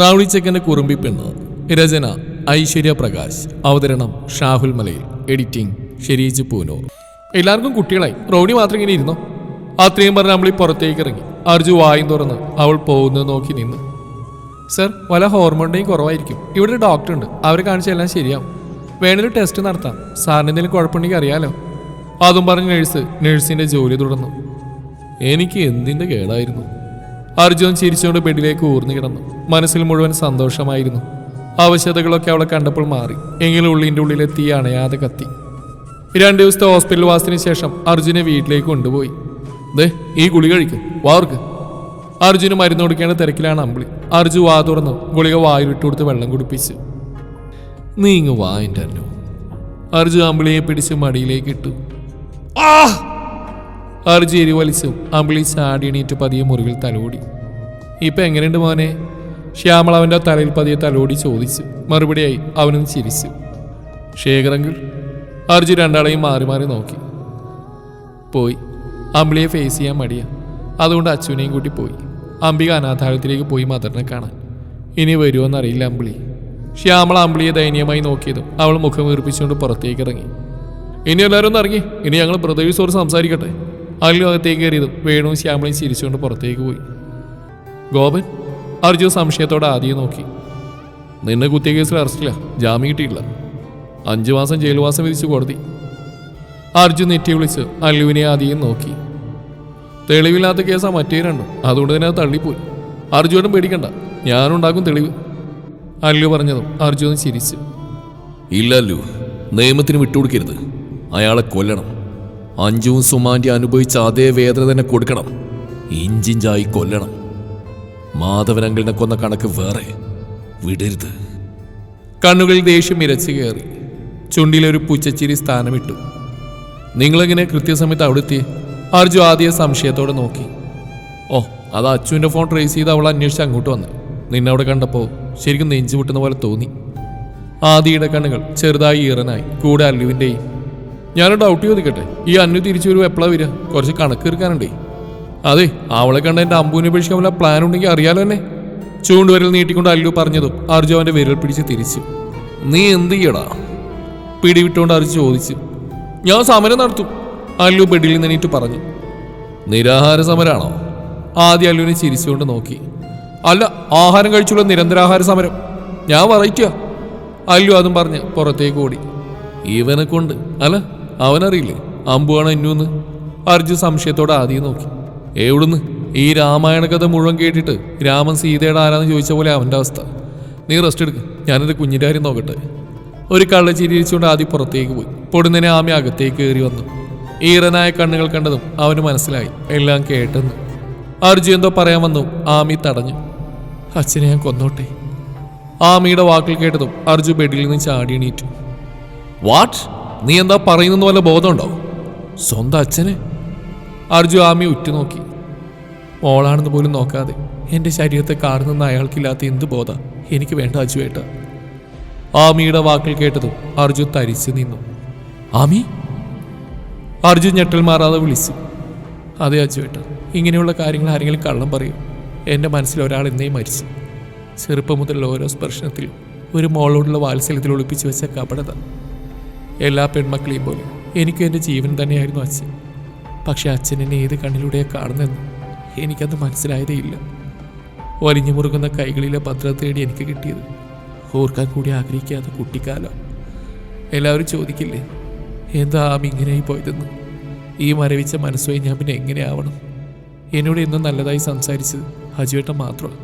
റാവുളി ചെക്കന്റെ കുറുമ്പി പെണ്ണ്. രചന ഐശ്വര്യ പ്രകാശ്. അവതരണം ഷാഹുൽ മലയിൽ. എഡിറ്റിംഗ് ഷെരീജ് പൂനൂർ. എല്ലാവർക്കും കുട്ടികളായി. റോഡി മാത്രം ഇങ്ങനെ ഇരുന്നോ? അത്രയും പറഞ്ഞ് ഈ പുറത്തേക്ക് ഇറങ്ങി. അർജു വായും തുറന്ന് അവൾ പോകുന്നത് നോക്കി നിന്ന്. സർ വല ഹോർമോണിന്റെയും കുറവായിരിക്കും. ഇവിടെ ഒരു ഡോക്ടർ ഉണ്ട്. അവരെ കാണിച്ചാൽ എല്ലാം ശരിയാവും. വേണൊരു ടെസ്റ്റ് നടത്താം. സാറിന് എന്തെങ്കിലും കുഴപ്പമുണ്ടെങ്കിൽ അറിയാലോ. അതും പറഞ്ഞ് നഴ്സ് നഴ്സിന്റെ ജോലി തുടർന്നു. എനിക്ക് എന്തിന്റെ കേടായിരുന്നു? അർജുൻ ചിരിച്ചുകൊണ്ട് ബെഡിലേക്ക് ഊർന്നു കിടന്നു. മനസ്സിൽ മുഴുവൻ സന്തോഷമായിരുന്നു. അവശതകളൊക്കെ അവളെ കണ്ടപ്പോൾ മാറി. എങ്കിലും ഉള്ളിന്റെ ഉള്ളിലെത്തി അണയാതെ കത്തി. രണ്ട് ദിവസത്തെ ഹോസ്പിറ്റൽ വാസത്തിന് ശേഷം അർജുനെ വീട്ടിലേക്ക് കൊണ്ടുപോയി. ദേ ഈ ഗുളി കഴിക്കും. വാർക്ക് അർജുന് മരുന്ന് കൊടുക്കേണ്ട തിരക്കിലാണ് അമ്പിളി. അർജു വാ തുറന്നു. ഗുളിക വായിലിട്ട് കൊടുത്ത് വെള്ളം കുടിപ്പിച്ചു. നീ വാ എന്റെ അർജു അമ്പിളിയെ പിടിച്ച് മടിയിലേക്ക് ഇട്ടു. അർജു വലിച്ചു അമ്പിളി ചാടി എണീറ്റ് പതിയെ മുറിവിൽ തലോടി. ഇപ്പൊ എങ്ങനെയുണ്ട് മോനെ? ശ്യാമൾ അവന്റെ തലയിൽ പതിയെ തലോടി ചോദിച്ചു. മറുപടിയായി അവനും ചിരിച്ചു. ശേഖരങ്കിൽ അർജു രണ്ടാളെയും മാറി മാറി നോക്കി. പോയി. അമ്പിളിയെ ഫേസ് ചെയ്യാൻ മടിയ. അതുകൊണ്ട് അച്ഛനെയും കൂട്ടി പോയി. അംബിക അനാഥാലയത്തിലേക്ക് പോയി മദറിനെ കാണാൻ. ഇനി വരുമെന്നറിയില്ല അമ്പിളി. ശ്യാമള അമ്പിളിയെ ദയനീയമായി നോക്കിയതും അവൾ മുഖം വീർപ്പിച്ചുകൊണ്ട് പുറത്തേക്ക് ഇറങ്ങി. ഇനി എല്ലാവരും ഒന്ന് ഇറങ്ങി. ഇനി ഞങ്ങൾ ബ്രദേഴ്സോട് സംസാരിക്കട്ടെ. അല്ലു അകത്തേക്ക് കയറിയതും വേണുവും ശ്യാമളയും ചിരിച്ചുകൊണ്ട് പുറത്തേക്ക് പോയി. ഗോപൻ അർജു സംശയത്തോടെ ആദ്യം നോക്കി. നിന്നെ കുത്തിയ കേസിൽ അറസ്റ്റില്ല ജാമ്യം കിട്ടിയില്ല അഞ്ചു മാസം ജയിൽവാസം വിധിച്ചു കോടതി. അർജുൻ നെറ്റി വിളിച്ച് അല്ലുവിനെ ആദ്യം നോക്കി. തെളിവില്ലാത്ത കേസാ മറ്റേ രണ്ടും. അതുകൊണ്ട് തന്നെ അത് തള്ളിപ്പോയി. അർജുനും പേടിക്കണ്ട. ഞാനുണ്ടാക്കും തെളിവ്. അല്ലു പറഞ്ഞതും അർജുൻ ചിരിച്ചു. അല്ലു. നിയമത്തിന് വിട്ടുകൊടുക്കരുത്. അയാളെ കൊല്ലണം. അഞ്ചുവും സുമാന്റെ അനുഭവിച്ച അതേ വേദന തന്നെ കൊടുക്കണം. ഇഞ്ചിഞ്ചായി കൊല്ലണം. മാധവനങ്കിളിനെ കൊന്ന കണക്ക് വേറെ. വിടരുത്. കണ്ണുകളിൽ ദേഷ്യം ഇരച്ചു കയറി. ചുണ്ടിലൊരു പുച്ചച്ചിരി സ്ഥാനമിട്ടു. നിങ്ങളെങ്ങനെ കൃത്യസമയത്ത് അവിടെ എത്തി അർജു ആദ്യ സംശയത്തോടെ നോക്കി. ഓ അത് അച്ചുവിന്റെ ഫോൺ ട്രേസ് ചെയ്ത് അവൾ അന്വേഷിച്ച് അങ്ങോട്ട് വന്ന്. നിന്നെ അവിടെ കണ്ടപ്പോൾ ശരിക്കും നെഞ്ചു പൊട്ടുന്ന പോലെ തോന്നി. ആദിയുടെ കണ്ണുകൾ ചെറുതായി ഈറനായി. കൂടെ അല്ലുവിന്റെയും ഞാനൊരു ഡൗട്ട് ചോദിക്കട്ടെ? ഈ അന്നു തിരിച്ചു വരുമ്പോൾ എപ്പോഴാണ് വരിക? കുറച്ച് കണക്ക് തീർക്കാനുണ്ടേ. അതെ അവളെ കണ്ട എന്റെ അമ്പൂനെ പേക്ഷിക്കാൻ വല്ല പ്ലാൻ ഉണ്ടെങ്കിൽ അറിയാലോ എന്നെ. ചൂണ്ടുവരൽ നീട്ടിക്കൊണ്ട് അല്ലു പറഞ്ഞതും അർജു അവന്റെ വിരൽ പിടിച്ച് തിരിച്ചു. നീ എന്ത് ചെയ്യടാ? പിടിവിട്ടുകൊണ്ട് അർജു ചോദിച്ചു. ഞാൻ സമരം നടത്തും അല്ലു ബെഡിൽ നിന്നിട്ട് പറഞ്ഞു. നിരാഹാര സമരമാണോ ആദ്യം അല്ലുവിനെ ചിരിച്ചുകൊണ്ട് നോക്കി. അല്ല ആഹാരം കഴിച്ചുള്ള നിരന്തരാഹാര സമരം. ഞാൻ വറയ്ക്കുക അല്ലു അതും പറഞ്ഞ് പുറത്തേക്ക് ഓടി. ഇവനെ കൊണ്ട് അല്ല അവനറിയില്ലേ? അമ്പുവാണോ ഇന്നുവെന്ന്? അർജു സംശയത്തോടെ ആദ്യം നോക്കി. എവിടുന്ന്? ഈ രാമായണ കഥ മുഴുവൻ കേട്ടിട്ട് രാമൻ സീതയുടെ ആരാന്ന് ചോദിച്ച പോലെ അവന്റെ അവസ്ഥ. നീ റെസ്റ്റ് എടുക്ക്. ഞാനെന്റെ കുഞ്ഞിന്റെ കാര്യം നോക്കട്ടെ. ഒരു കള്ള ചിരിച്ചുകൊണ്ട് ആദ്യം പുറത്തേക്ക് പോയി. പൊടുന്നതിനെ ആമി അകത്തേക്ക് കയറി വന്നു. ഈറനായ കണ്ണുകൾ കണ്ടതും അവന് മനസ്സിലായി. എല്ലാം കേട്ടെന്ന്. അർജു എന്തോ പറയാൻ വന്നു. ആമി തടഞ്ഞു. അച്ഛനെ ഞാൻ കൊന്നോട്ടെ. ആമിയുടെ വാക്കുകൾ കേട്ടതും അർജു ബെഡിൽ നിന്ന് ചാടി എണീറ്റു. വാട്ട് നീ എന്താ പറയുന്ന പോലെ ബോധമുണ്ടോ? സ്വന്തം അച്ഛനെ? അർജു ആമി ഉറ്റുനോക്കി. മോളാണെന്ന് പോലും നോക്കാതെ എന്റെ ശരീരത്തെ കാർന്നുന്ന അയാൾക്കില്ലാത്ത എന്ത് ബോധ എനിക്ക് വേണ്ട അജുവേട്ട. ആമിയുടെ വാക്കിൽ കേട്ടതും അർജു തരിച്ചു നിന്നു. ആമി? അർജു ഞെട്ടൽ മാറാതെ വിളിച്ചു. അതെ അജുവേട്ട ഇങ്ങനെയുള്ള കാര്യങ്ങൾ ആരെങ്കിലും കള്ളം പറയും. എന്റെ മനസ്സിൽ ഒരാൾ എന്നേ മരിച്ചു. ചെറുപ്പം മുതലുള്ള ഓരോ സ്പർശനത്തിലും ഒരു മോളോടുള്ള വാത്സല്യത്തിൽ ഒളിപ്പിച്ചു വെച്ച കപടത. എല്ലാ പെൺമക്കളെയും പോലെ. എനിക്കും എന്റെ ജീവൻ തന്നെയായിരുന്നു അച്ഛൻ. പക്ഷെ അച്ഛൻ എന്നെ ഏത് കണ്ണിലൂടെയാണ് കാണുന്നതെന്ന് എനിക്കത് മനസ്സിലായതേ ഇല്ല വലിഞ്ഞു മുറുകുന്ന കൈകളിലെ ഭദ്രത തേടി എനിക്ക് കിട്ടിയത്. ഓർക്കാൻ കൂടി ആഗ്രഹിക്കാത്ത കുട്ടിക്കാലം. എല്ലാവരും ചോദിക്കില്ലേ എന്താ ആം ഇങ്ങനെയായി പോയതെന്ന്? ഈ മരവിച്ച മനസ്സുമായി ഞാൻ പിന്നെ എങ്ങനെയാവണം എന്നോട് ഇന്ന് നല്ലതായി സംസാരിച്ചത് അജുവേട്ടൻ മാത്രമാണ്.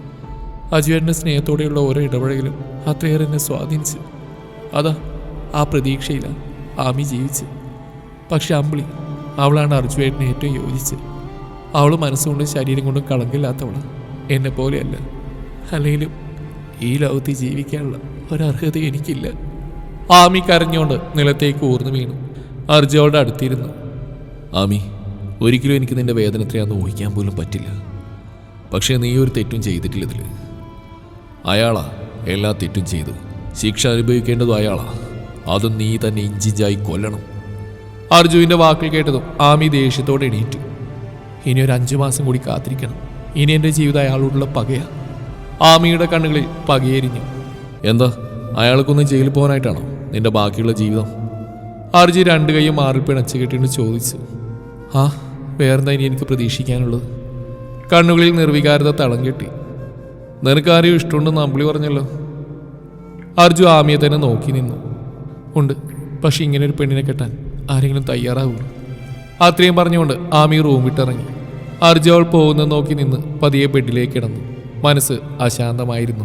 അജുവേട്ടന്റെ സ്നേഹത്തോടെയുള്ള ഓരോ ഇടപഴകലും അത്രയേറെ എന്നെ സ്വാധീനിച്ചു. അതാ ആ പ്രതീക്ഷയിലാണ് ആമി ജീവിച്ച്. പക്ഷെ അമ്പിളി അവളാണ് അർജുവേട്ടനെ ഏറ്റവും യോജിച്ച് അവൾ മനസ്സുകൊണ്ടും ശരീരം കൊണ്ടും കളങ്കില്ലാത്തവളാണ് എന്നെ പോലെയല്ല. അല്ലെങ്കിലും ഈ ലോകത്ത് ജീവിക്കാനുള്ള ഒരർഹത എനിക്കില്ല. ആമി കരഞ്ഞുകൊണ്ട് നിലത്തേക്ക് ഊർന്നു വീണു. അർജു അവളുടെ അടുത്തിരുന്നു. ആമി ഒരിക്കലും എനിക്ക് നിന്റെ വേദന എത്രയാണെന്ന് ഊഹിക്കാൻ പോലും പറ്റില്ല. പക്ഷേ നീ ഒരു തെറ്റും ചെയ്തിട്ടില്ല ഇതിൽ അയാളാ എല്ലാ തെറ്റും ചെയ്തു. ശിക്ഷ അനുഭവിക്കേണ്ടതും അയാളാ. അതും നീ തന്നെ ഇഞ്ചിഞ്ചായി കൊല്ലണം. അർജുവിന്റെ വാക്കുകൾ കേട്ടതും ആമി ദേഷ്യത്തോടെ എണീറ്റു. ഇനി ഒരു അഞ്ചു മാസം കൂടി കാത്തിരിക്കണം. ഇനി എന്റെ ജീവിതം അയാളോടുള്ള പകയാ. ആമിയുടെ കണ്ണുകളിൽ പകയെരിഞ്ഞു. എന്താ? അയാൾക്കൊന്നും ജയിലിൽ പോകാനായിട്ടാണോ നിന്റെ ബാക്കിയുള്ള ജീവിതം? അർജു രണ്ട് കൈയും മാറിൽ പിണച്ച് ചോദിച്ചു. ആ വേറെന്താ ഇനി എനിക്ക് പ്രതീക്ഷിക്കാനുള്ളത്? കണ്ണുകളിൽ നിർവികാരത തളം കെട്ടി. നിനക്കാരെയും ഇഷ്ടമുണ്ടെന്ന് അമ്പിളി പറഞ്ഞല്ലോ. അർജു ആമിയെ തന്നെ നോക്കി നിന്നു. ഉണ്ട് പക്ഷെ ഇങ്ങനെ ഒരു പെണ്ണിനെ കെട്ടാൻ ആരെങ്കിലും തയ്യാറാവുള്ളൂ അത്രയും പറഞ്ഞുകൊണ്ട് ആമി റൂം വിട്ടിറങ്ങി. അർജു അവൾ പോകുന്നത് നോക്കി നിന്ന് പതിയെ ബെഡിലേക്ക് കിടന്നു. മനസ്സ് അശാന്തമായിരുന്നു.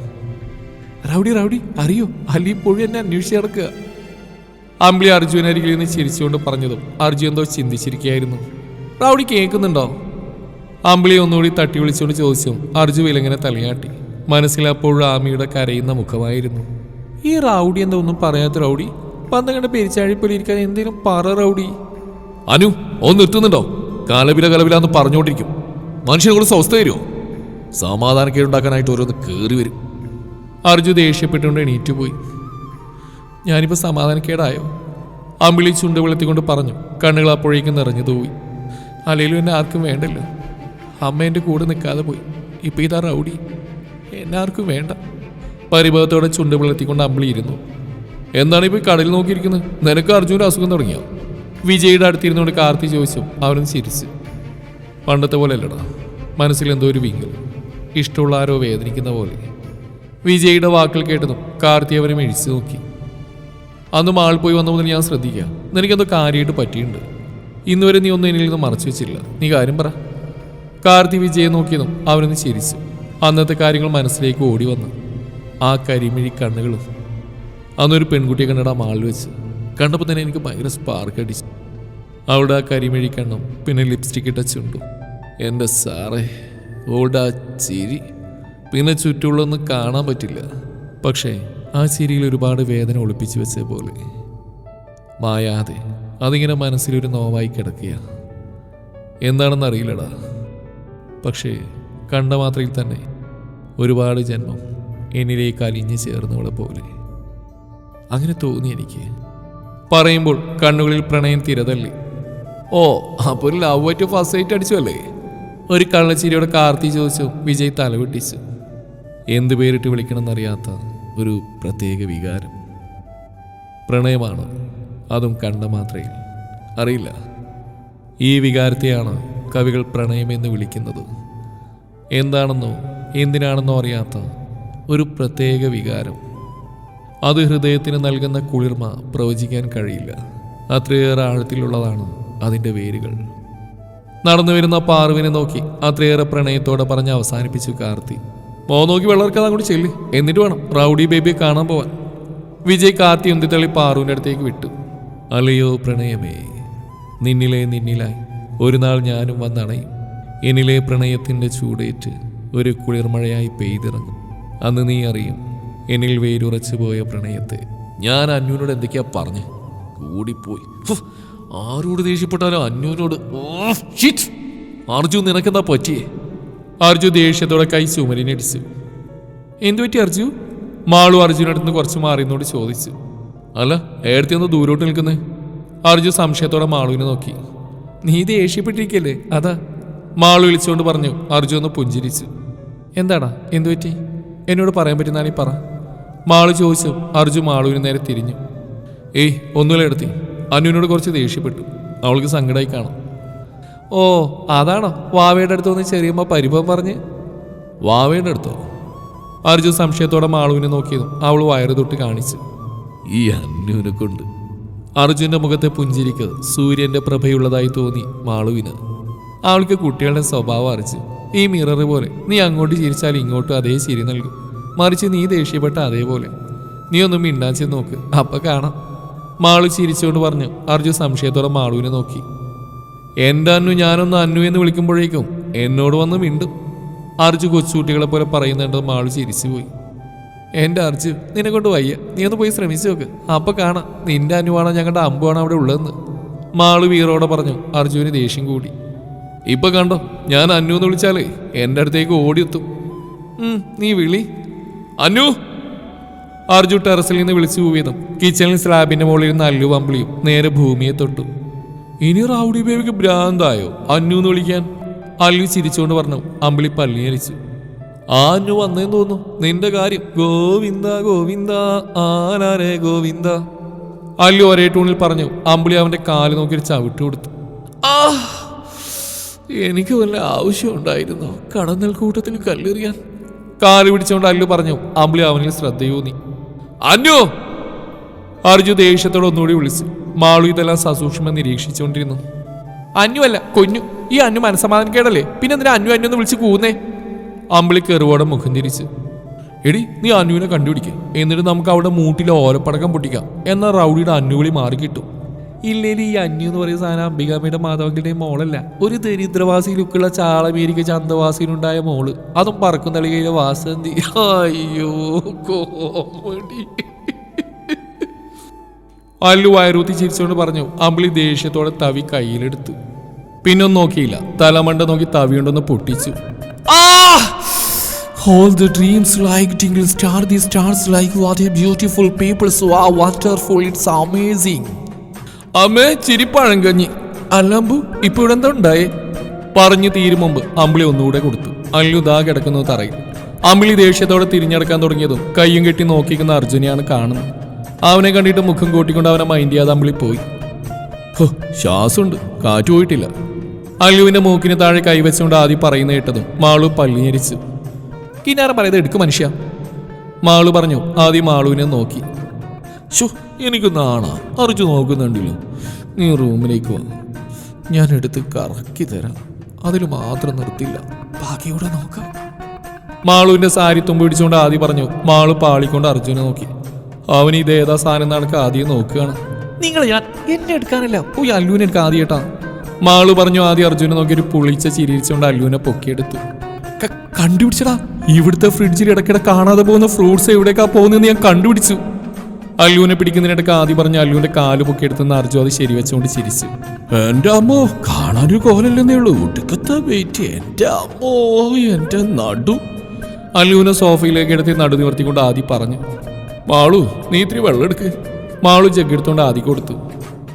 റൗഡി റൗഡി അറിയോ? അലി ഇപ്പോഴും എന്നെ അന്വേഷിച്ച് നടക്കുക. അമ്പിളി അർജുനരികിൽ നിന്ന് ചിരിച്ചുകൊണ്ട് പറഞ്ഞതും അർജു എന്തോ ചിന്തിച്ചിരിക്കുകയായിരുന്നു. റൗഡി കേൾക്കുന്നുണ്ടോ? അമ്പിളി ഒന്നുകൂടി തട്ടി വിളിച്ചുകൊണ്ട് ചോദിച്ചു. അർജു വിലങ്ങനെ തലയാട്ടി. മനസ്സിലപ്പോഴും ആമിയുടെ കരയുന്ന മുഖമായിരുന്നു. ഈ റൗഡി എന്തോ ഒന്നും പറയാത്ത റൗഡി? പന്തം കണ്ട പെരിച്ചാഴിപ്പോലെ എന്തെങ്കിലും പറ റൗഡി. അനു ഒന്ന് നിർത്തുന്നുണ്ടോ? കലവില കലവില എന്ന് പറഞ്ഞുകൊണ്ടിരിക്കും. മനുഷ്യനെ കൂടെ സ്വസ്ഥ തരുമോ സമാധാനക്കേടുണ്ടാക്കാനായിട്ട് ഓരോന്ന് കയറി വരും. അർജു ദേഷ്യപ്പെട്ടുകൊണ്ട് എണീറ്റ് പോയി. ഞാനിപ്പോൾ സമാധാനക്കേടായോ? അമ്പിളി ചുണ്ട് വെളുത്തിക്കൊണ്ട് പറഞ്ഞു. കണ്ണുകൾ അപ്പോഴേക്കും നിറഞ്ഞു തൂവി അല്ലെങ്കിലും എന്നെ ആർക്കും വേണ്ടല്ലോ. അമ്മ എന്റെ കൂടെ നിൽക്കാതെ പോയി. ഇപ്പം ഇതാ റൗഡി. എന്നെ ആർക്കും വേണ്ട. പരിഭവത്തോടെ ചുണ്ട് വെളുത്തിക്കൊണ്ട് അമ്പിളി ഇരുന്നു. എന്താണ് ഇപ്പോൾ കടലിൽ നോക്കിയിരിക്കുന്നത്? നിനക്ക് അർജുന്റെ അസുഖം തുടങ്ങിയോ? വിജയുടെ അടുത്തിരുന്നുകൊണ്ട് കാർത്തി ചോദിച്ചു. അവരൊന്ന് ചിരിച്ചു. പണ്ടത്തെ പോലെ അല്ലടാ മനസ്സിൽ എന്തോ ഒരു വിങ്ങൽ. ഇഷ്ടമുള്ള ആരോ വേദനിക്കുന്ന പോലെ. വിജയുടെ വാക്കുകൾ കേട്ടതും കാർത്തി അവരെ മെഴിച്ചു നോക്കി. അന്ന് മാൾ പോയി വന്ന മുതൽ ഞാൻ ശ്രദ്ധിക്കാം. നിനക്കെന്തോ കാര്യമായിട്ട് പറ്റിയിട്ടുണ്ട്. ഇന്നുവരെ നീ ഒന്നും എന്നിൽ നിന്ന് മറച്ചു വെച്ചില്ല നീ കാര്യം പറ. കാർത്തി വിജയെ നോക്കിയതും അവനൊന്ന് ചിരിച്ചു. അന്നത്തെ കാര്യങ്ങൾ മനസ്സിലേക്ക് ഓടി വന്നു. ആ കരിമിഴി കണ്ണുകളും അന്നൊരു പെൺകുട്ടിയെ കണ്ടടാ മാളിൽ വെച്ച്. കണ്ടപ്പോൾ തന്നെ എനിക്ക് ഭയങ്കര സ്പാർക്ക് അടിച്ചു. അവിടെ ആ കരിമിഴി പിന്നെ ലിപ്സ്റ്റിക് ഇട്ട ചുണ്ടും. എന്റെ സാറേ ഓടാ ആ ചിരി. പിന്നെ ചുറ്റുള്ളൊന്നും കാണാൻ പറ്റില്ല. പക്ഷേ ആ ചിരിയിൽ ഒരുപാട് വേദന ഒളിപ്പിച്ചു വെച്ച പോലെ. മായാതെ അതിങ്ങനെ മനസ്സിലൊരു നോവായി കിടക്കുക. എന്താണെന്ന് അറിയില്ലടാ. പക്ഷേ കണ്ട മാത്രയിൽ തന്നെ ഒരുപാട് ജന്മം എന്നിലേക്ക് അലിഞ്ഞു ചേർന്നവളെ പോലെ. അങ്ങനെ തോന്നി എനിക്ക് പറയുമ്പോൾ കണ്ണുകളിൽ പ്രണയം തിരതള്ളി. ഓ അപ്പോൾ ഒരു ലവ് പറ്റ് ഫസ്റ്റ് സൈറ്റ് അടിച്ചു അല്ലേ ഒരു കള്ളച്ചിരിയോടെ കാർത്തി ചോദിച്ചു വിജയ് തലവെട്ടിച്ചു എന്ത് പേരിട്ട് വിളിക്കണമെന്നറിയാത്ത ഒരു പ്രത്യേക വികാരം. പ്രണയമാണ്? അതും കണ്ട മാത്രയിൽ അറിയില്ല. ഈ വികാരത്തെയാണ് കവികൾ പ്രണയമെന്ന് വിളിക്കുന്നത്. എന്താണെന്നോ എന്തിനാണെന്നോ അറിയാത്ത ഒരു പ്രത്യേക വികാരം. അത് ഹൃദയത്തിന് നൽകുന്ന കുളിർമ പ്രവചിക്കാൻ കഴിയില്ല. അത്രയേറെ ആഴത്തിലുള്ളതാണ് അതിന്റെ വേരുകൾ. നടന്നു വരുന്ന പാർവിനെ നോക്കി അത്രയേറെ പ്രണയത്തോടെ പറഞ്ഞ് അവസാനിപ്പിച്ചു കാർത്തി. മോ നോക്കി വെള്ളർക്കത് അങ്ങോട്ട് ചെല്ലി. എന്നിട്ട് വേണം റൗഡി ബേബിയെ കാണാൻ പോവാൻ. വിജയ് കാർത്തി ഉന്തിത്തള്ളി പാറുവിന്റെ അടുത്തേക്ക് വിട്ടു. അലയോ പ്രണയമേ നിന്നിലെ നിന്നിലായി. ഒരു നാൾ ഞാനും വന്നണയും. എന്നിലെ പ്രണയത്തിന്റെ ചൂടേറ്റ് ഒരു കുളിർമഴയായി പെയ്തിറങ്ങും. അന്ന് നീ അറിയും എന്നിൽ വേരുറച്ചു പോയ പ്രണയത്തെ. ഞാൻ അന്യൂനോട് എന്തൊക്കെയാ പറഞ്ഞു? കൂടിപ്പോയി. ആരോട് ദേഷ്യപ്പെട്ടാലോ അന്യൂനോട് അർജു നിനക്കെന്താ പറ്റിയേ? അർജു ദേഷ്യത്തോടെ കൈ ചുമലിനടിച്ചു എന്തു പറ്റി അർജു? മാളു അർജുനടുത്ത് കുറച്ച് മാറിയെന്നോട് ചോദിച്ചു. അല്ല ഏടത്തി ഒന്ന് ദൂരോട്ട് നിൽക്കുന്നേ? അർജു സംശയത്തോടെ മാളുവിനെ നോക്കി. നീ ദേഷ്യപ്പെട്ടിരിക്കല്ലേ? അതാ. മാളു വിളിച്ചുകൊണ്ട് പറഞ്ഞു. അർജു ഒന്ന് പുഞ്ചിരിച്ചു. എന്താടാ? എന്തു പറ്റി? എന്നോട് പറയാൻ പറ്റുന്നാണീ പറ. മാളു ചോദിച്ചു അർജു മാളുവിന് നേരെ തിരിഞ്ഞു. ഏയ് ഒന്നുമില്ല എടുത്തി. അനുവിനോട് കുറച്ച് ദേഷ്യപ്പെട്ടു. അവൾക്ക് സങ്കടമായി കാണും. ഓ അതാണോ? വാവയുടെ അടുത്ത് വന്ന് ചെറിയമ്മ പരിഭവം പറഞ്ഞ്? വാവയുടെ അടുത്തോ? അർജു സംശയത്തോടെ മാളുവിനെ നോക്കിയതും അവൾ വയറ് തൊട്ട് കാണിച്ചു. ഈ അന്യൂനെ കൊണ്ട്. അർജുന്റെ മുഖത്തെ പുഞ്ചിരിക്ക് സൂര്യന്റെ പ്രഭയുള്ളതായി തോന്നി മാളുവിന് അവൾക്ക് കുട്ടികളുടെ സ്വഭാവം അറിച്ച് ഈ മിററ് പോലെ നീ അങ്ങോട്ട് ചിരിച്ചാൽ ഇങ്ങോട്ടും അതേ ചിരി നൽകും. മറിച്ച് നീ ദേഷ്യപ്പെട്ട അതേപോലെ. നീ ഒന്നും മിണ്ടാച്ച് നോക്ക്. അപ്പൊ കാണാം. മാളു ചിരിച്ചുകൊണ്ട് പറഞ്ഞു. അർജുൻ സംശയത്തോടെ മാളുവിനെ നോക്കി. എന്റെ അന്നു ഞാനൊന്ന് അന്നു എന്ന് വിളിക്കുമ്പോഴേക്കും എന്നോട് വന്ന് മിണ്ടും. അർജു കൊച്ചുകുട്ടികളെ പോലെ പറയുന്നുണ്ട് മാളു ചിരിച്ചുപോയി. എന്റെ അർജു നിന്നെ കൊണ്ട് വയ്യ. നീ ഒന്ന് പോയി ശ്രമിച്ചു നോക്ക്. അപ്പൊ കാണാം. നിന്റെ അനുവാണോ ഞങ്ങളുടെ അമ്പുവാണോ അവിടെ ഉള്ളതെന്ന്. മാളു വീറോടെ പറഞ്ഞു. അർജുവിന് ദേഷ്യം കൂടി. ഇപ്പൊ കണ്ടോ? ഞാൻ അന്നു എന്ന് വിളിച്ചാലേ എന്റെ അടുത്തേക്ക് ഓടിയെത്തും. നീ വിളി. അന്നു അർജു ടെറസിൽ നിന്ന് വിളിച്ചു പോവിയതും കിച്ചണിൽ സ്ലാബിന്റെ മുകളിൽ ഇരുന്ന അല്ലു വമ്പിളിയും നേരെ ഭൂമിയെ തൊട്ടു. ഇനി റൗഡി ബേബിക്ക് ഭ്രാന്തായോ അന്നു എന്ന് വിളിക്കാൻ? അല്ലു ചിരിച്ചുകൊണ്ട് പറഞ്ഞു. അമ്പിളി പല്ലിയരിച്ചു ആ അന്നു വന്നേന്ന് തോന്നുന്നു. നിന്റെ കാര്യം. ഗോവിന്ദ ഗോവിന്ദ ആനാരേ ഗോവിന്ദ. അല്ലു ഒരേ ടൂണിൽ പറഞ്ഞു. അമ്പിളി അവന്റെ കാൽ നോക്കി ഒരു ചവിട്ട് കൊടുത്തു. ആ എനിക്ക് വല്ല ആവശ്യമുണ്ടായിരുന്നു കടന്നൽ കൂട്ടത്തിന് കല്ലെറിയാൻ. കാൽ പിടിച്ചുകൊണ്ട് അല്ലു പറഞ്ഞു അമ്പിളി അവനിൽ ശ്രദ്ധയൂന്നി അന്നു! അർജു ദേഷ്യത്തോടെ ഒന്നുകൂടി വിളിച്ചു മാളു ഇതെല്ലാം സസൂക്ഷ്മം നിരീക്ഷിച്ചുകൊണ്ടിരുന്നു. അന്നു അല്ല കൊഞ്ഞു ഈ അന്നു മനസ്സമാധാനിക്കേടല്ലേ പിന്നെ എന്തിനാ അന്നു അന്നു എന്ന് വിളിച്ച് കൂന്നേ അമ്പിളി കെറുവോടെ മുഖം തിരിച്ച് എടി നീ അന്നുവിനെ കണ്ടുപിടിക്കേ. എന്നിട്ട് നമുക്ക് അവിടെ മൂട്ടിലെ ഓലപ്പടക്കം പൊട്ടിക്കാം. എന്ന റൗഡിയുടെ അന്നുവിളി മാറി കിട്ടും ഇല്ലേലും ഈ അന്യു എന്ന് പറയുന്ന സാധനം അംബികാമ്മയുടെ മാധവങ്കിന്റെയും മോളല്ല. ഒരു ദരിദ്രവാസി ലുക്കുള്ള ചാളമേരിക്ക ചന്തവാസിയിലുണ്ടായ മോൾ. അതും പറക്കും തളികയിലെ വാസന്തി. അയ്യോ കോമഡി. അല്ലു വയറൂത്തി ചിരിച്ചുകൊണ്ട് പറഞ്ഞു അമ്പിളി ദേഷ്യത്തോടെ തവി കയ്യിലെടുത്തു. പിന്നൊന്നും നോക്കിയില്ല. തലമണ്ട നോക്കി തവിയുണ്ടെന്ന് പൊട്ടിച്ചു. All the dreams like tingle star, the stars like what a beautiful people, so wow, wonderful, it's amazing. അമ്മേ ചിരിപ്പഴങ്കഞ്ഞി. അല്ലാമ്പു ഇപ്പൊ ഇവിടെ എന്താ ഉണ്ടായേ പറഞ്ഞു തീരും മുമ്പ് അമ്പിളി ഒന്നുകൂടെ കൊടുത്തു. അല്ലു ദാ കിടക്കുന്നത് തറയിൽ. അമ്പിളി ദേഷ്യത്തോടെ തിരിഞ്ഞടക്കാൻ തുടങ്ങിയതും കയ്യും കെട്ടി നോക്കിക്കുന്ന അർജുനെയാണ് കാണുന്നത്. അവനെ കണ്ടിട്ട് മുഖം കൂട്ടിക്കൊണ്ട് അവനെ മൈൻഡ് ചെയ്യാതെ അമ്പിളി പോയി. ഹോ, ശ്വാസമുണ്ട്. കാറ്റ് പോയിട്ടില്ല. അല്ലുവിന്റെ മൂക്കിന് താഴെ കൈവച്ചുകൊണ്ട് ആദ്യം പറയുന്ന കേട്ടതും മാളു പല്ലിഞ്ഞരിച്ചു. കിന്നാരം പറയുന്നത് എടുക്കും മനുഷ്യ. മാളു പറഞ്ഞു ആദ്യം മാളുവിനെ നോക്കി. ഷോ എനിക്ക് നാണാ അറിച്ചു നോക്കുന്നുണ്ടല്ലോ. നീ റൂമിലേക്ക് വാ ഞാൻ എടുത്ത് കറക്കി തരാം. അതിൽ മാത്രം നിർത്തില്ല. ബാക്കിയൂടെ നോക്കാം. മാളുവിന്റെ സാരി തുമ്പ് പിടിച്ചുകൊണ്ട് ആദ്യം പറഞ്ഞു. മാളു പാളിക്കൊണ്ട് അർജുനെ നോക്കി. അവൻ ഇത് ഏതാ സാധനം നടക്ക ആദ്യം നോക്കുകയാണ്. നിങ്ങൾ ഞാൻ എന്നെ എടുക്കാനല്ല പോയി അല്ലുവിനെ എടുക്കാൻ ആദ്യം ഏട്ടാ മാളു പറഞ്ഞു ആദ്യം അർജുനെ നോക്കി ഒരു പുളിച്ച ചിരിച്ചുകൊണ്ട് അല്ലുവിനെ പൊക്കിയെടുത്തു. കണ്ടുപിടിച്ചടാ. ഇവിടുത്തെ ഫ്രിഡ്ജിൽ ഇടയ്ക്കിടെ കാണാതെ പോകുന്ന ഫ്രൂട്ട്സ് എവിടേക്കാ പോകുന്നതെന്ന് ഞാൻ കണ്ടുപിടിച്ചു. അല്ലുവിനെ പിടിക്കുന്നതിനിടക്ക് ആദ്യം പറഞ്ഞ അല്ലുവിന്റെ കാൽ പൊക്കിയെടുത്തുന്ന അർജു അത് ശരിവെച്ചുകൊണ്ട് ചിരിച്ചു. എന്റെ അമ്മോ കാണാനൊരു കോലല്ലെന്നേ ഉള്ളൂ. ഒടുക്കത്തെ വെയിറ്റ്. എന്റെ അമ്മോ എന്റെ നടു. അല്ലുവിനെ സോഫയിലേക്ക് എടുത്ത് നടു നിവർത്തിക്കൊണ്ട് ആദ്യം പറഞ്ഞു മാളു നീ ഇത്തിരി വെള്ളം എടുക്ക്. മാളു ജഗ്ഗെടുത്തോണ്ട് ആദ്യം കൊടുത്തു.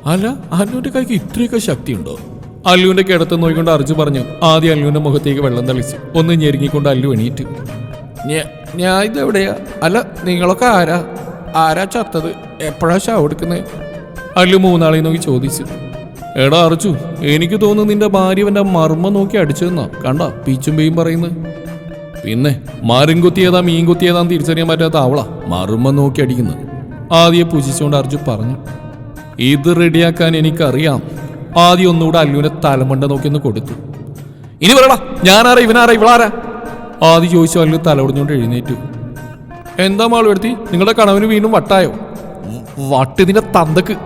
അല്ല അല്ലുവിന്റെ കൈക്ക് ഇത്രയൊക്കെ ശക്തിയുണ്ടോ? അല്ലുവിന്റെ കിടത്ത് നോക്കിക്കൊണ്ട് അർജു പറഞ്ഞു ആദ്യം അല്ലുവിന്റെ മുഖത്തേക്ക് വെള്ളം തളിച്ചു. ഒന്ന് ഞെരുങ്ങിക്കൊണ്ട് അല്ലു എണീറ്റ്. "ഞാ- ഞാൻ ഇതെവിടെയാ? അല്ല നിങ്ങളൊക്കെ ആരാ? ആരാ ചത്തത്? എപ്പോഴാ ശവം എടുക്കുന്നത് അല്ലു മൂന്നാളെ നോക്കി ചോദിച്ചു. എടാ അർജു എനിക്ക് തോന്നുന്നു നിന്റെ ഭാര്യ അവന്റെ മർമ്മം നോക്കി അടിച്ചതെന്നാ. കണ്ട പീച്ചും പേയും പറയുന്നത് പിന്നെ മരം കുത്തിയതാ മീൻ കുത്തിയതാന്ന് തിരിച്ചറിയാൻ പറ്റാത്ത അവള മർമ്മം നോക്കി അടിക്കുന്നത് ആദ്യം പൂജിച്ചുകൊണ്ട് അർജു പറഞ്ഞു ഇത് റെഡിയാക്കാൻ എനിക്കറിയാം. ആദ്യം ഒന്നുകൂടെ അല്ലുവിനെ തലമണ്ട നോക്കി ഒന്ന് കൊടുത്തു. ഇനി പറയടാ ഞാനാരാ? ഇവനാരാ? ഇവളാരാ? ആദ്യം ചോദിച്ചു അല്ലു തലമുടിഞ്ഞുകൊണ്ട് എഴുന്നേറ്റു. എന്താ മാൾ വരുത്തി നിങ്ങളുടെ കണവന് വീണ്ടും വട്ടായോ? വട്ടിതിന്റെ തന്തക്ക്.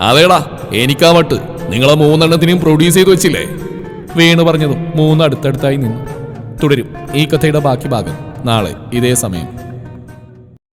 അതേടാ എനിക്കാ വട്ട്. നിങ്ങളെ മൂന്നെണ്ണത്തിനെയും പ്രൊഡ്യൂസ് ചെയ്തു വെച്ചില്ലേ? വീണ് പറഞ്ഞതും മൂന്ന് അടുത്തടുത്തായി നിന്നു. തുടരും ഈ കഥയുടെ ബാക്കി ഭാഗം നാളെ ഇതേ സമയം.